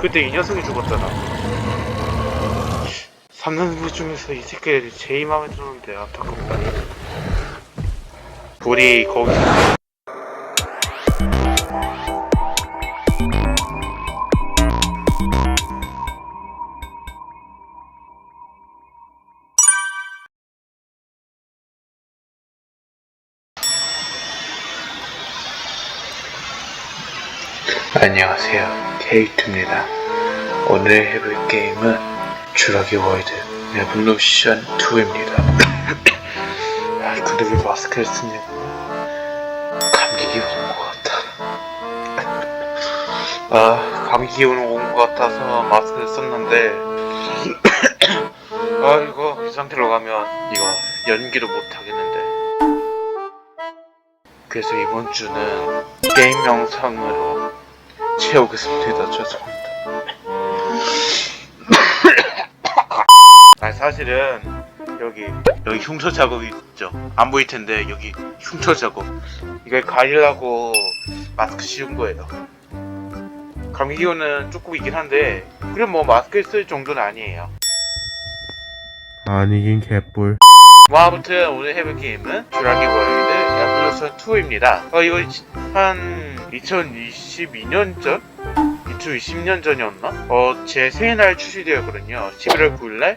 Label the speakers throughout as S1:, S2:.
S1: 그때 이 녀석이 죽었잖아. 3년부 중에서 이 새끼들이 제일 마음에 들었는데 안타깝다. 불이 거기서. 안녕하세요 케이트입니다. 오늘 해볼 게임은 주라기 월드 레볼루션 2입니다. 아, 근데 왜 마스크를 쓰냐고 감기 기운 온것 같아. 아 감기 기운 온것 같아서 마스크를 썼는데 아 이거 이 상태로 가면 이거 연기도 못 하겠는데. 그래서 이번 주는 게임 영상으로 채우겠습니다. 죄송합니다. 아 사실은 여기 여기 흉터 작업이 있죠. 안 보일 텐데 여기 흉터 작업 이걸 가리려고 마스크 씌운 거예요. 감기 기운은 조금 있긴 한데 그래 뭐 마스크 쓸 정도는 아니에요.
S2: 아니긴 개뿔
S1: 뭐 아무튼 오늘 해볼 게임은 주라기 월드 에볼루션 2입니다. 어 이거 지- 한 2022년 전? 2020년 전이었나? 어 제 생일날 출시되었거든요. 11월 9일날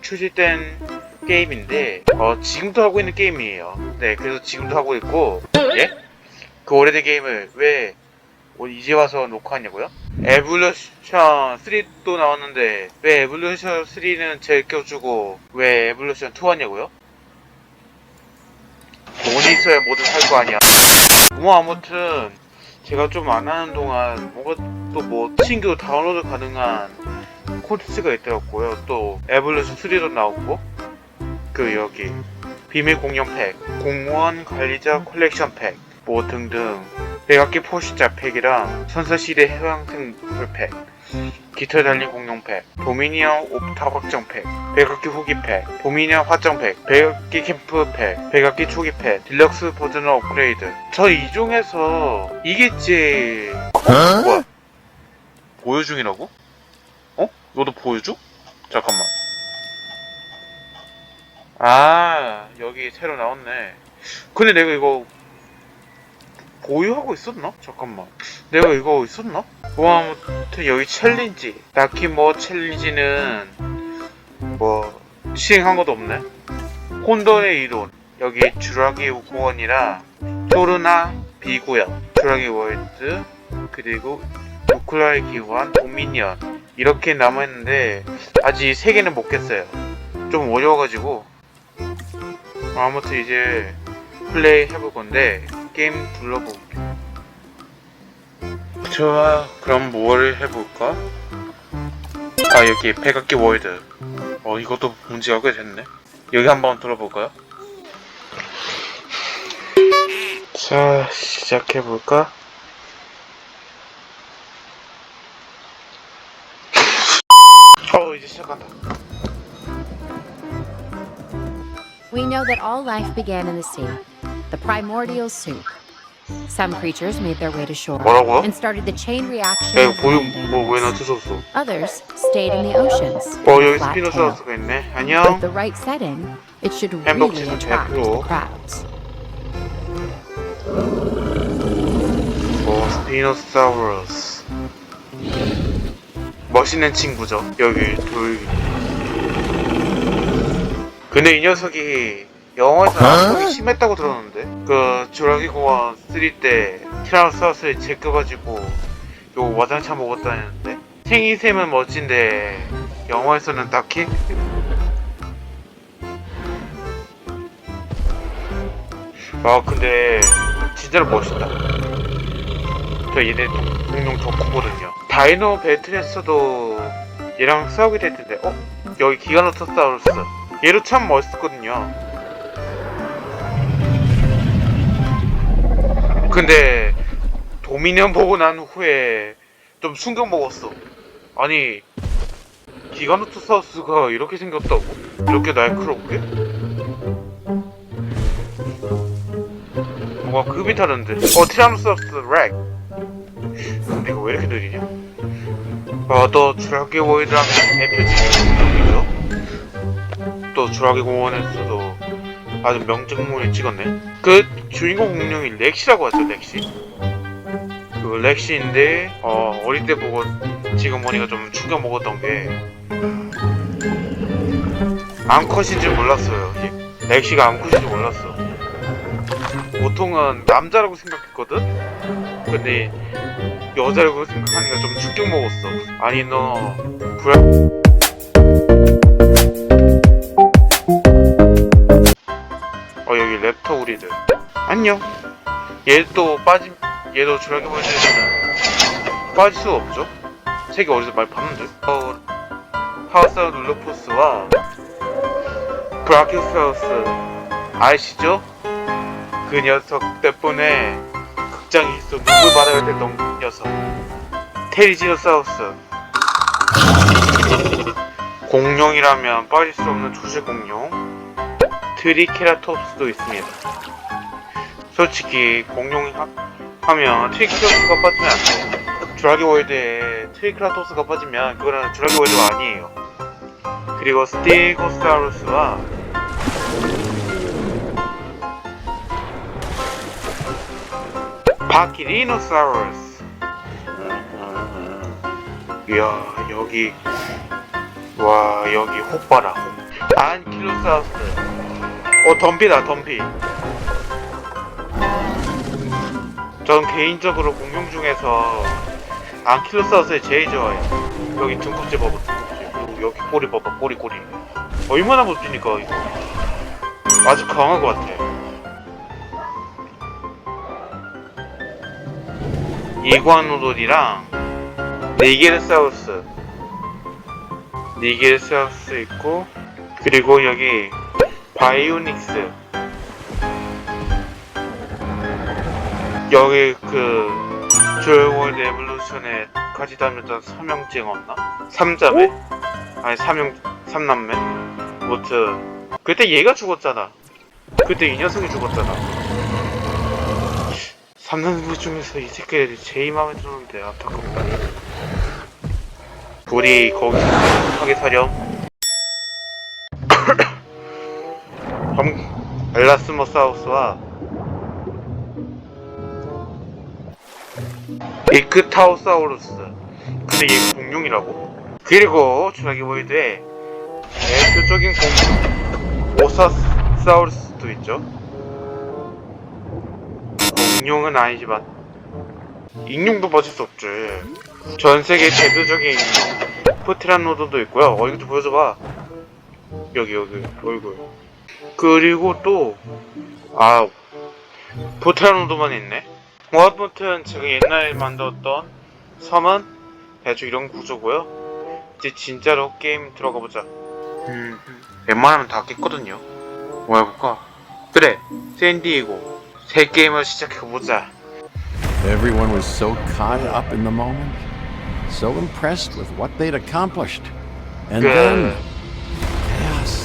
S1: 출시된 게임인데 어 지금도 하고 있는 게임이에요. 네 그래서 지금도 하고 있고 예? 그 오래된 게임을 왜 어, 이제 와서 녹화하냐고요? 에볼루션 3도 나왔는데 왜 에볼루션 3는 제일 껴주고 왜 에볼루션 2 하냐고요? 돈이 있어야 뭐든 할 거 아니야. 뭐 아무튼 제가 좀 안 하는 동안 뭔가 또 뭐 신규 다운로드 가능한 콘텐츠가 있더라고요. 또 에볼루션 3도 나오고 그 여기 비밀 공룡 팩, 공무원 관리자 컬렉션 팩, 뭐 등등 백악기 포시자 팩이랑 선사시대 해왕생물 팩, 깃털 달린 공룡 팩, 도미니언 옵타 확정 팩, 백악기 후기 팩, 도미니언 화정 팩, 백악기 캠프 팩, 백악기 초기 팩, 딜럭스 버전 업그레이드. 저이 중에서 이게 제일 어? 뭐야? 보여 중이라고? 어? 너도 보여줘? 잠깐만. 아 여기 새로 나왔네. 근데 내가 이거 보유하고 있었나? 잠깐만. 내가 이거 있었나? 뭐 아무튼 여기 챌린지. 딱히 뭐 챌린지는 뭐 시행한 것도 없네. 혼돈의 이론. 여기 주라기 공원이라 토르나 비구역, 주라기 월드, 그리고 우클라의 기환, 도미니언 이렇게 남아있는데 아직 세 개는 못 깼어요. 좀 어려워가지고 아무튼 이제 플레이 해볼 건데 게임 불러볼게. 좋아, 그럼 뭘 해볼까? 아 여기 백악기 월드. 어 이것도 문제가 꽤 됐네. 여기 한번 들어볼까요? 자 시작해볼까? 어 이제 시작한다.
S3: We know that all life began in the sea, the primordial soup. Some creatures made their way to shore
S1: 뭐라고요?
S3: and started the chain reaction.
S1: 야 이거
S3: of
S1: 보여
S3: land
S1: 뭐왜
S3: animals.
S1: 나한테 줬어?
S3: Others stayed in the oceans.
S1: 어
S3: with
S1: 여기
S3: flat tail.
S1: 스피노사우스가 있네.
S3: With
S1: 안녕.
S3: the right setting, it should
S1: 행복
S3: really
S1: 지수
S3: attract
S1: 대표.
S3: the crowds.
S1: 어 스피노사우루스. 멋있는 친구죠. 여기 돌. 근데 이 녀석이 영화에서 악성이 심했다고 들었는데? 그 주라기 공원 3때 티라노사우스를 제껴가지고 요 와장창 먹었다는데? 생이샘은 멋진데 영화에서는 딱히? 아 근데 진짜로 멋있다. 저 얘네 동- 공룡 덕후거든요. 다이노 배틀에서도 얘랑 싸우게 될 텐데 어? 여기 기가노토사우루스 얘도 참 멋있거든요 근데 도미니언 보고 난 후에 좀 충격 먹었어 아니 기가노토사우스가 이렇게 생겼다고? 이렇게 날카롭게? 뭔가 급이 다른데 어 티라노사우루스 렉 근데 이거 왜 이렇게 느리냐 어, 또 주라기 하면 대표적인 공룡이죠. 또 주라기 공원에서도 아주 명장면을 찍었네. 그 주인공 공룡이 렉시라고 하죠, 렉시. 그 렉시인데 어, 어릴 때 보고 지금 보니까 좀 충격 먹었던 게 암컷인 줄 몰랐어요. 이 렉시가 암컷인 줄 몰랐어. 보통은 남자라고 생각했거든? 근데 여자라고 생각하니까 좀 충격 먹었어. 아니 너 불알 우리들 안녕. 얘도 빠짐 얘도 주라기 보여주면 빠질 수 없죠? 책이 어디서 많이 봤는데? 어, 하우스 룰루포스와 브라키스하우스 아시죠? 그 녀석 때문에 극장에서 누굴 받아야 됐던 녀석 테리지오사우스 공룡이라면 빠질 수 없는 조세 공룡 트리케라톱스도 있습니다. 솔직히 공룡이 하, 하면 트리케라톱스가 빠지면 안돼 주라기 월드에 트리케라톱스가 빠지면 그거는 주라기 월드가 아니에요. 그리고 스테고사우루스와 바키리노사우루스. 이야 여기 와 여기 호빠라. 안킬로사우스 어 덤비다 덤비. 전 개인적으로 공룡 중에서 안킬로사우스이 제일 좋아요. 여기 등껍질 봐봐 등껍질 그리고 여기 꼬리 봐봐 꼬리 꼬리. 얼마나 멋지니까 이거? 아주 강한 것 같아 이구아노돌이랑 니게르사우스. 니게르사우스 있고 그리고 여기 바이오닉스 여기 그 조용월드 에볼루션에 같이 다녔던 삼형제였나? 삼자매? 아니 삼형 삼남매? 무튼 그때 얘가 죽었잖아 그때 이 녀석이 죽었잖아 삼남매 중에서 이 새끼들이 제일 마음에 들었는데 안타깝다 우리 거기서 하게 사렴 검- 엘라스모사우스와 이크타우사우루스 근데 얘 공룡이라고? 그리고 주라기 보이드에 대표적인 공룡 오사사우루스도 있죠? 공룡은 아니지만 익룡도 빠질 수 없지. 전세계 대표적인 익룡 포티란노도도 있고요. 어좀 보여줘봐. 여기 여기 얼굴 그리고 또아 포티란노도만 있네? 뭐 아무튼 제가 옛날에 만들었던 섬은 대충 이런 구조고요. 이제 진짜로 게임 들어가 보자. 음 웬만하면 다 깼거든요. 뭐 해볼까? 그래 샌디에고 새 게임을 시작해보자.
S2: Everyone was so caught up in the moment, so impressed with what they'd accomplished. And
S1: 그
S2: then.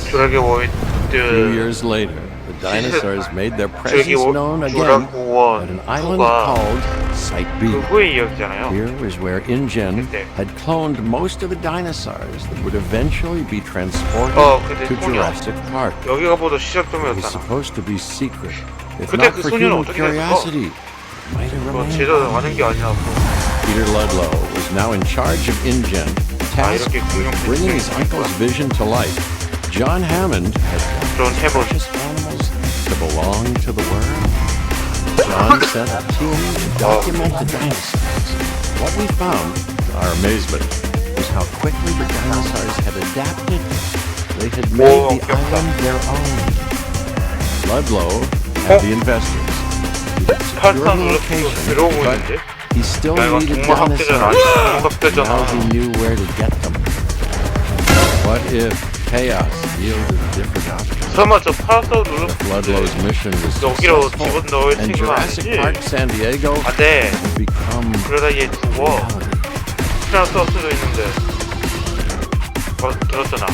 S1: 주라기
S2: A few
S1: 월드
S2: years later, the dinosaurs made their
S1: 주라기
S2: presence known
S1: 월
S2: again
S1: 주라기
S2: at
S1: 원
S2: an island
S1: 2가
S2: called Site B.
S1: 그 후의 이야기잖아요
S2: Here was where InGen
S1: 그때.
S2: had cloned most of the dinosaurs that would eventually be transported
S1: 어 그때
S2: to
S1: 소녀
S2: Jurassic Park.
S1: 여기가 모두
S2: It was
S1: 시작점이었잖아
S2: supposed to be secret, if
S1: 그때
S2: not
S1: 그
S2: for
S1: 소녀는
S2: human
S1: 어떻게 됐어?
S2: curiosity. Might have
S1: 그거
S2: remained
S1: 제대로 아는 게 아니라고
S2: Peter Ludlow was now in charge of InGen, tasked
S1: 이렇게 공룡
S2: with bringing his uncle's vision to life. John Hammond had
S1: 그런 해본
S2: precious animals to belong to the world. John sent a team to document the dinosaurs. What we found, to our amazement, was how quickly the dinosaurs had adapted. They had made
S1: Whoa,
S2: the
S1: okay.
S2: island their own. Ludlow
S1: Oh.
S2: had the investors. He had secured
S1: 팔산
S2: the
S1: 놀랍게도
S2: location,
S1: 들어오고
S2: but
S1: 있는데
S2: he still
S1: 야 이거
S2: needed
S1: 동물 학대잖아
S2: dinosaurs.
S1: 동물
S2: Now
S1: 학대잖아
S2: he knew where to get them. What if chaos yielded different outcomes?
S1: 설마 저 파라사우 눌러
S2: If Ludlow's mission was
S1: 여기로
S2: successful
S1: 집어넣을
S2: and
S1: 책임은
S2: Jurassic
S1: 아니지
S2: Park San Diego
S1: 안돼
S2: would become
S1: 그러다 얘 죽어
S2: reality.
S1: 티라노사우스도 있는데 어, 들었잖아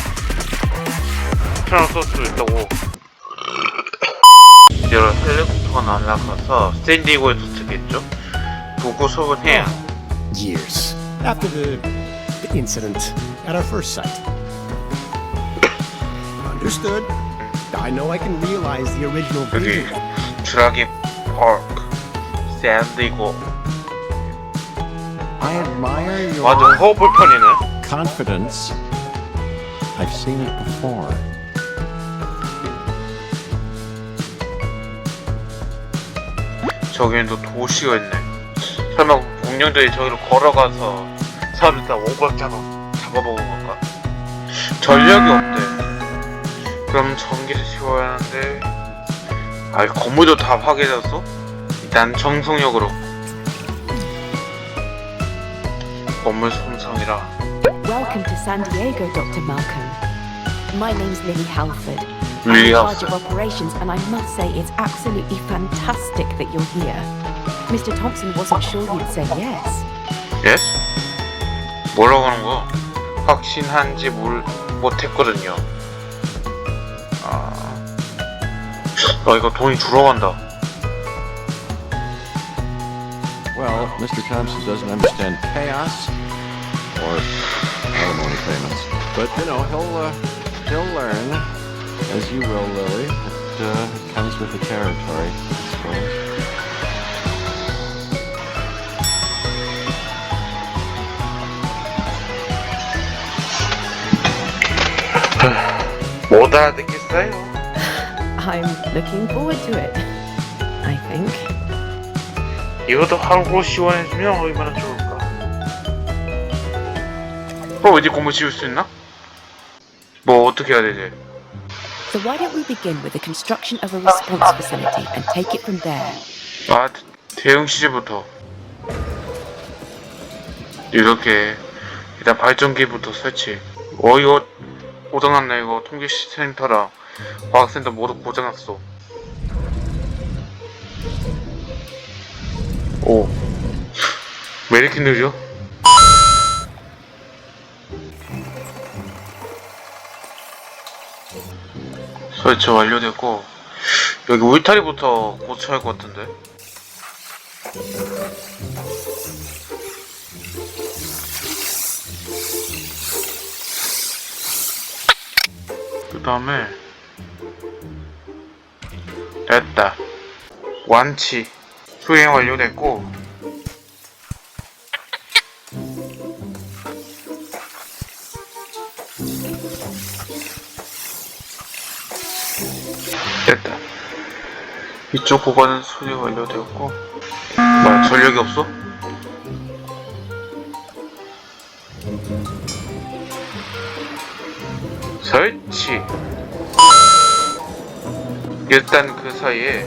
S1: 티라노사우스도 있다고 이런 헬리콥터가 날아가서 샌디에고에 도착했죠 보고서은 해야
S4: years after the, the incident at our first site. Understood. I know I can realize the original
S1: 여기
S4: vision.
S1: 주라기 파크 샌드이고
S2: I admire your
S1: 완전 허블 편이네
S2: confidence. I've seen it before.
S1: 저기는 또 도시가 있네 설마 공룡들이 저기로 걸어가서 사람들 다 오버락 잡아, 잡아먹은 건가? 전력이 없대 전기를 지워야 하는데 아 건물도 다 파괴됐어? 일단 정성력으로 건물 손상이라
S5: Welcome to San Diego, Dr. Malcolm. My name's Lily Halford. I'm
S1: Lily
S5: in charge
S1: Halford.
S5: of operations, and I must say it's absolutely fantastic that you're here. Mr. Thompson wasn't sure you'd say yes.
S1: 예? 뭐라고 하는 거야? 확신한지 뭘 못했거든요. 아 이거 돈이 줄어간다.
S2: Well, Mr. Thompson doesn't understand chaos or alimony payments. But, you know, he'll, uh, he'll learn, as you will, Lily. It uh, comes with the territory, I suppose.
S1: 못 알아듣겠어요.
S5: I'm looking forward to it. I think.
S1: 이것도 한국어로 지원해주면 얼마나 좋을까. 어, 이제 공부 지울 수 있나? 뭐 어떻게 해야 되지?
S5: So why don't we begin with the construction of a response facility and take it from there?
S1: 아, 대응 시제부터. 이렇게 일단 발전기부터 설치. 어 이거 고장났네 이거 통계 센터랑 과학센터 모두 고장났어. 오. 왜 이렇게 느려? 설치 완료됐고 여기 울타리부터 고쳐야 할 것 같은데. 그 다음에 됐다. 완치. 수행 완료됐고. 됐다. 이쪽 구간은 수행 완료되었고. 뭐야 전력이 없어? 설치 일단 그 사이에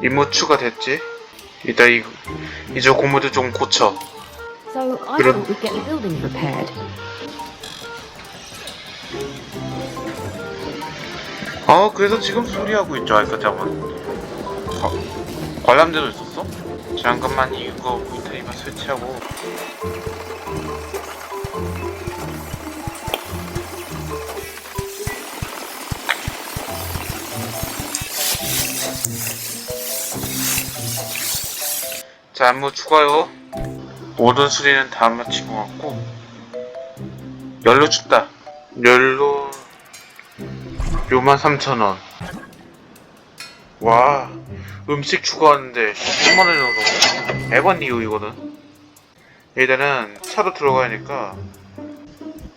S1: 임무 추가됐지 이따 이 이쪽 고무도 좀 고쳐
S5: So I thought we'd get the building repaired.
S1: 아 그래서 지금 수리하고 있죠 알까장은 아, 관람대도 있었어? 잠깐만 이거 위타이만 설치하고 자 안무 추가요 모든 수리는 다 마친 것 같고 연료 춥다 연료 63,000원. 와, 음식 추가하는데 10만원 정도? 에반 이유 이거는. 일단은 차로 들어가니까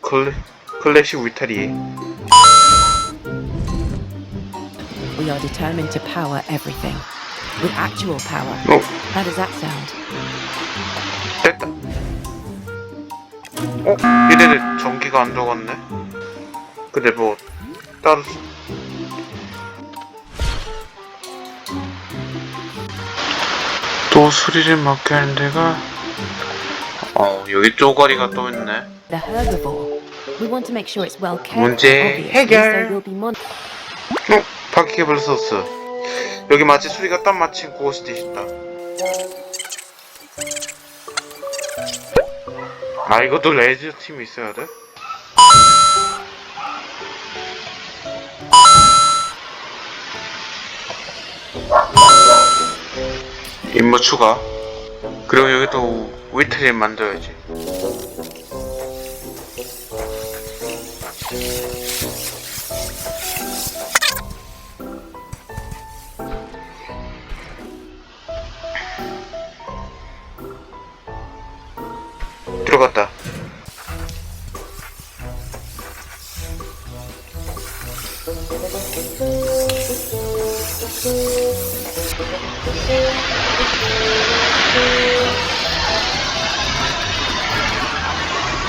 S1: 클래, 클래식 위타리.
S5: We determined to power everything with actual power.
S1: 어,
S5: How does that sound?
S1: 됐다. 어? 이래도 전기가 안 들어갔네? 근데 뭐, 따로. 또 수리를 맡겨야 하는 데가, 어, 여기 쪼가리가 또 있네.
S5: The herbivore. We want to make sure it's well cared
S1: 문제 해결.
S5: so we'll be mon-
S1: 어? 바퀴케이블 소스 여기 마치 수리가 딱 마친 곳이 있다. 아 이것도 레즈 팀이 있어야 돼? 임무 추가. 그리고 여기 또 위트리 만들어야지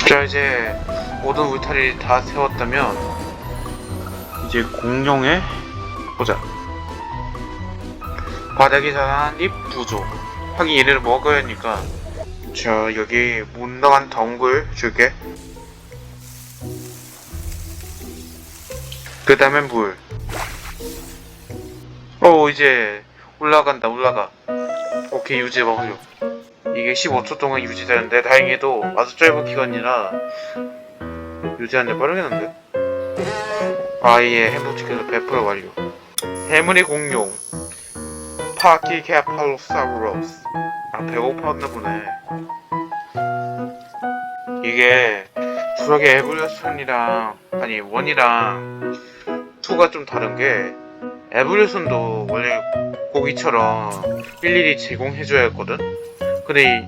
S1: 자 이제 모든 울타리를 다 세웠다면 이제 공룡에 보자. 바닥에 자란 잎 부족. 하긴 얘네를 먹어야 하니까. 자 여기 문당한 덩굴 줄게. 그 다음에 물 어, 이제 올라간다, 올라가. 오케이, 유지 완료. 이게 15초 동안 유지되는데, 다행히도 아주 짧은 기간이라 유지하는데 빠르겠는데? 아이의 행복치킨을 100% 완료. 해문의 공룡. 파키 케팔로사우루스. 아, 배고팠나 보네. 이게, 구력의 에볼루션이랑, 아니, 원이랑, 투가 좀 다른 게, 에볼루션도 원래 고기처럼 일일이 제공해줘야 했거든? 근데 이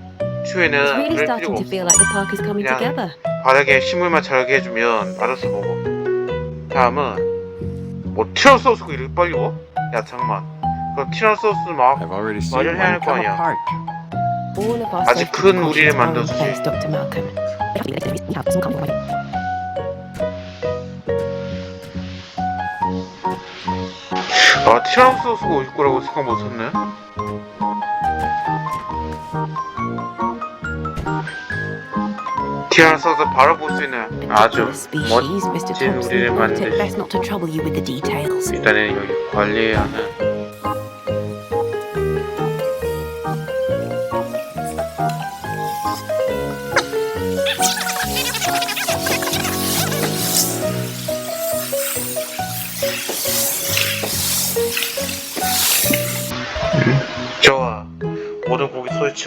S5: really
S1: 그럴 필요가 없어
S5: together.
S1: 바닥에 식물만 자라게 해주면 알아서 먹어 다음은 뭐 티라노사우루스가 이렇게 빨리 와? 야 잠만 그럼 티라노사우루스 막
S2: apart.
S5: All of our
S1: 아직 큰 우리를 만들어주지. 아 티라노사우루스가 올 거라고 생각 못했네 티라노사우루스 바로 볼 수 있는 아주. 멋진 우리를 만드신. 일단은 여기 관리해야 하는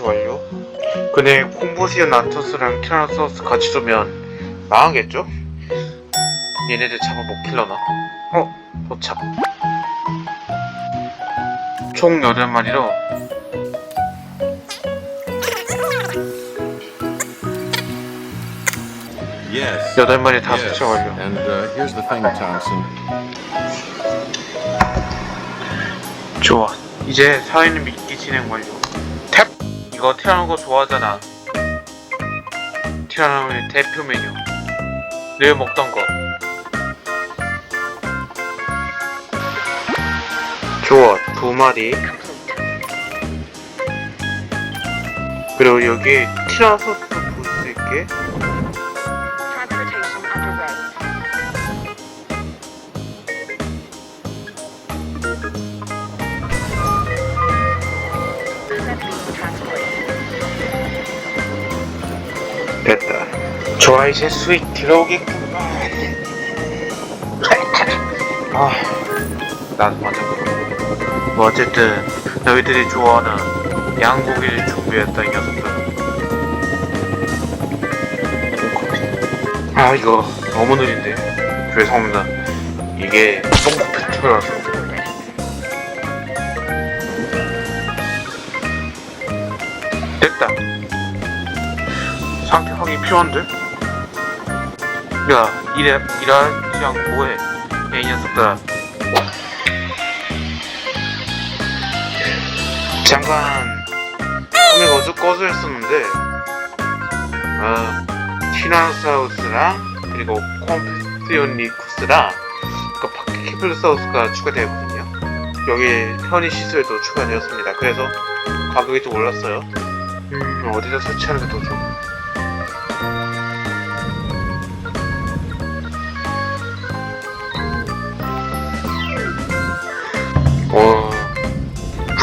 S1: 설치 완료 근데 콩보시아 나토스랑 티라노사우루스 같이 두면 망하겠죠? 얘네들 잡아 못 킬러나? 어? 도착 총 8마리로
S2: Yes.
S1: 8마리 다
S2: yes.
S1: 설치 완료
S2: And uh, here's the thing, Thompson.
S1: 좋아 이제 사회는 미끼 진행 완료 탭! 이거 티라노 거 좋아하잖아. 티라노의 대표 메뉴. 늘 먹던 거. 좋아 두 마리. 그리고 여기 티라노사우루스 볼 수 있게 됐다. 좋아 이제 수익 들어오겠구만. 아, 나도 맞아. 뭐 어쨌든 너희들이 좋아하는 양고기를 준비했다 이 녀석들. 아 이거 너무 느린데 죄송합니다. 이게 똥 페트라서. 됐다. 상태 확인 필요한데? 야, 이래, 일하지 않고 뭐해? 야, 이 녀석들아. 잠깐, 화면 어제 꺼져 있었는데, 아, 티라노사우루스랑, 그리고 콤피스티오니쿠스랑, 그 파키키플루사우루스가 추가되었거든요. 여기 편의 시설도 추가되었습니다. 그래서 가격이 좀 올랐어요. 음, 어디다 설치하는 게 더 좋을까?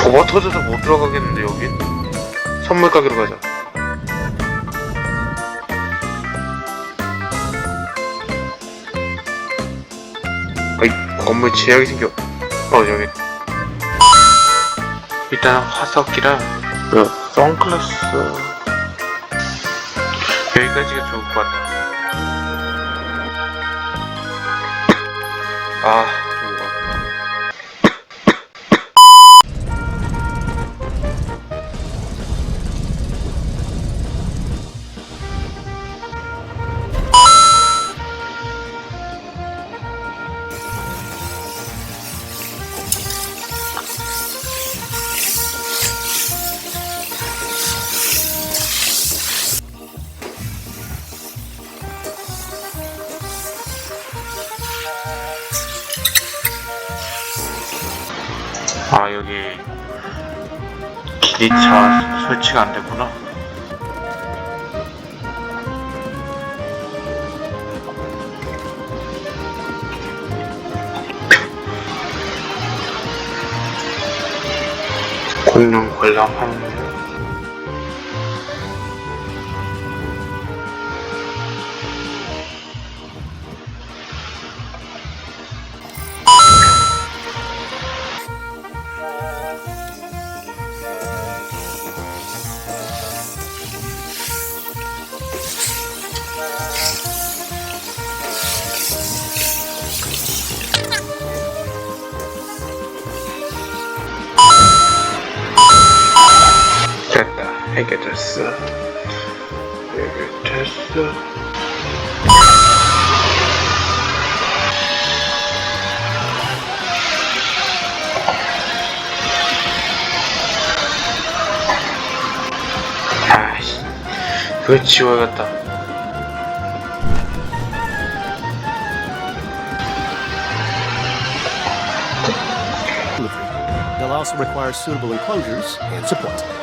S1: 좁아 터져서 못 들어가겠는데 여기? 선물 가게로 가자. 아이 건물 제약이 생겨. 어 여기. 일단 화석이랑 그 선글라스 여기까지가 좋을 것 같다. 아, 아 여기 기리차 설치가 안 됐구나. 공룡 관람 그거 지워야겠다.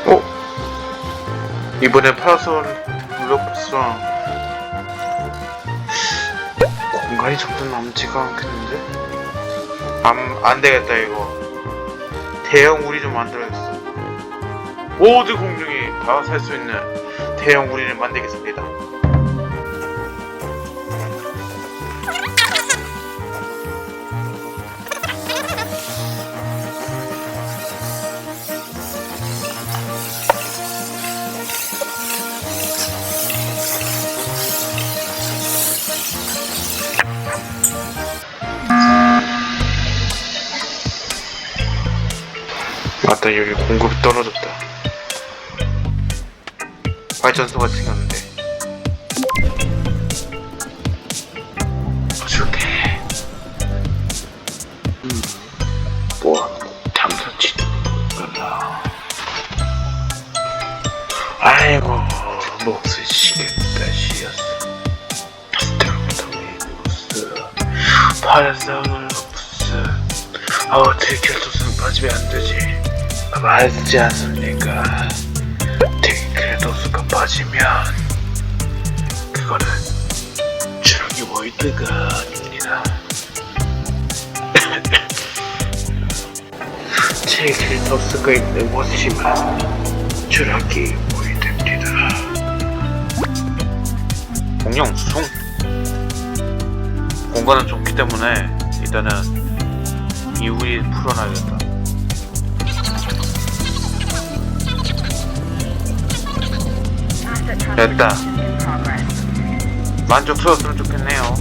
S1: 어? 이번에 파라솔 블록스랑 공간이 점점 남지가 않겠는데? 안, 안 되겠다 이거 대형 우리 좀 만들어야겠어 모든 공룡이 다 살 수 있는 대형 우리를 만들겠습니다. 맞다 여기 공급이 떨어졌다 발전소가 생겼는데. 좋게 뭐 끝나 아이고 시였어 스테로부터 위브스. 파란상을 없어 아 어떻게 결도수는 빠지면 안 되지? 말지 않습니까 빠지면 그거는 추락이 워이드가 아닙니다. 팅크레도수가 있는 곳이지만 추락이 워이드입니다. 공룡 수송. 공간은 좁기 때문에 일단은 이후에 풀어놔야겠다. 됐다. 만족스러웠으면 좋겠네요.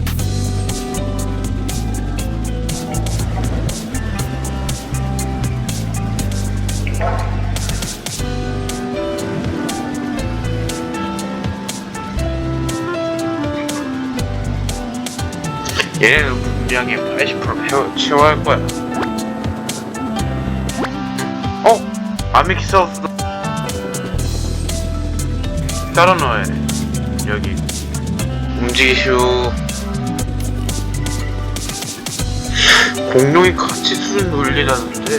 S1: 얘는 분명히 80% 채워, 채워야 할 거야. 어? 아미키사우스도 따로 넣어야 돼. 여기. 움직이슈. 공룡이 같이 수준 놀리라는데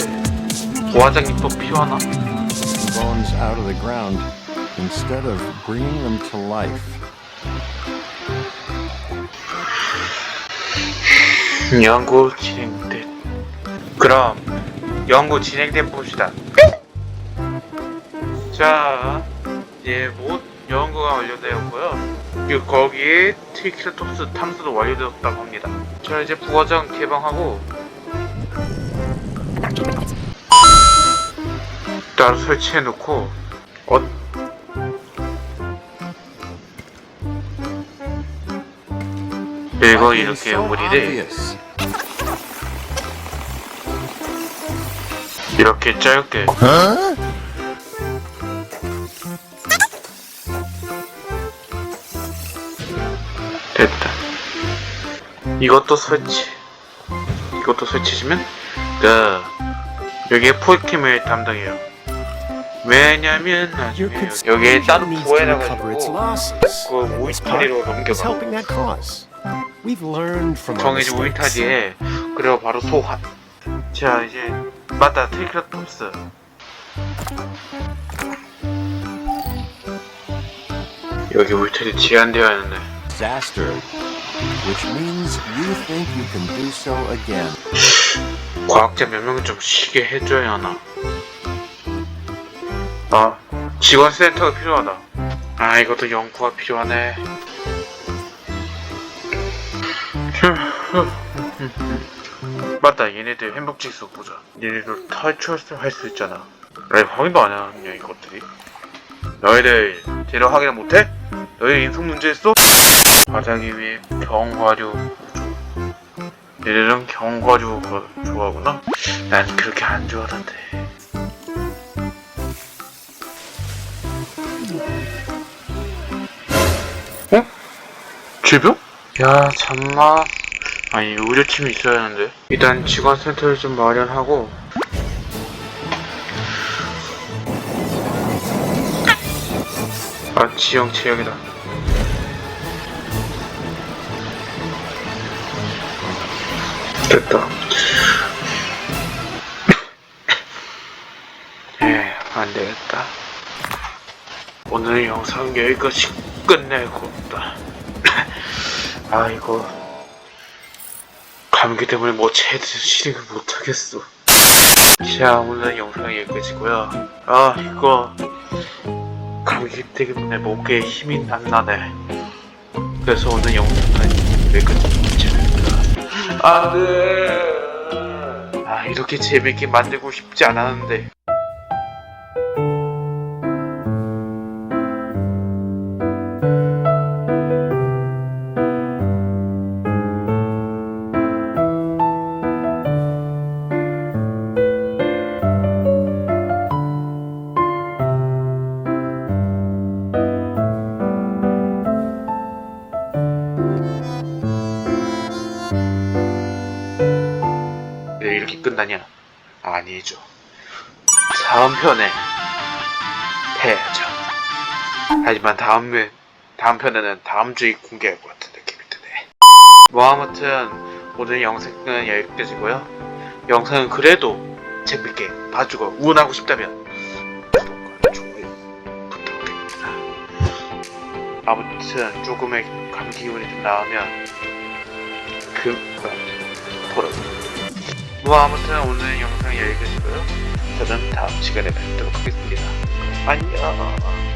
S1: 부화장이 또 필요하나?
S2: Bones out of the ground instead of bringing them to life.
S1: 연구 진행된 그럼 연구 진행된 봅시다 자 이제 못 연구가 완료되었고요. 그리고 거기에 트리케라톱스 탐사도 완료되었다고 합니다. 자 이제 부화장 개방하고 따로 설치해 놓고 어 그리고 이렇게
S2: obvious.
S1: 이렇게 짧게 됐다 이것도 설치 이것도 설치시면 그 여기에 포켓몬 담당해요 왜냐면 나중에 여기에 따로
S4: losses.
S1: 그
S4: This part
S1: 모이타리로
S4: is
S1: 넘겨가
S4: helping that cause. We've learned from our
S1: 정해진. 모이타리에 그리고 바로 소환 자 이제 맞다 트리케라톱스 여기 울타리 제한되어 있는데
S2: Disaster. Which means you think you can do so again.
S1: 과학자 몇 명은 좀 쉬게 해줘야 하나 아 직원 센터가 필요하다 아 이것도 연구가 필요하네 맞다 얘네들 행복 지수 보자 얘네들 탈출할 수 있잖아 왜 확인도 안 해놨냐 이것들이 너희들 제대로 확인을 못해? 너희 인성 문제 있어? 과장이 위해 경과류 얘네들은 경과류 좋아하구나? 난 그렇게 안 좋아하던데 어? 질병? 야 잠마 아니 의료팀이 있어야 하는데 일단 직원센터를 좀 마련하고 아 지형 제약이다 안되겠다. 오늘 영상 여기까지 끝내고 없다. 아이고. 감기 때문에 뭐 제대로 실행을 못하겠어. 자 오늘 영상 여기까지고요. 아 이거 감기 때문에 목에 힘이 안 나네. 그래서 오늘 영상은 여기까지 안돼 아 이렇게 재밌게 만들고 싶지 않았는데 이렇게 끝나냐? 아니죠. 다음 편에 패야죠. 하지만 다음에 다음 편에는 다음 주에 공개할 것 같은 느낌이 드네. 뭐 아무튼 오늘 영상은 여기까지고요. 영상은 그래도 재밌게 봐주고 응원하고 싶다면 구독과 좋아요 부탁드립니다. 아무튼 조금의 감기 기운이 좀 나오면 그 보러 뭐 아무튼 오늘 영상 여기까지고요. 저는 다음 시간에 뵙도록 하겠습니다. 안녕.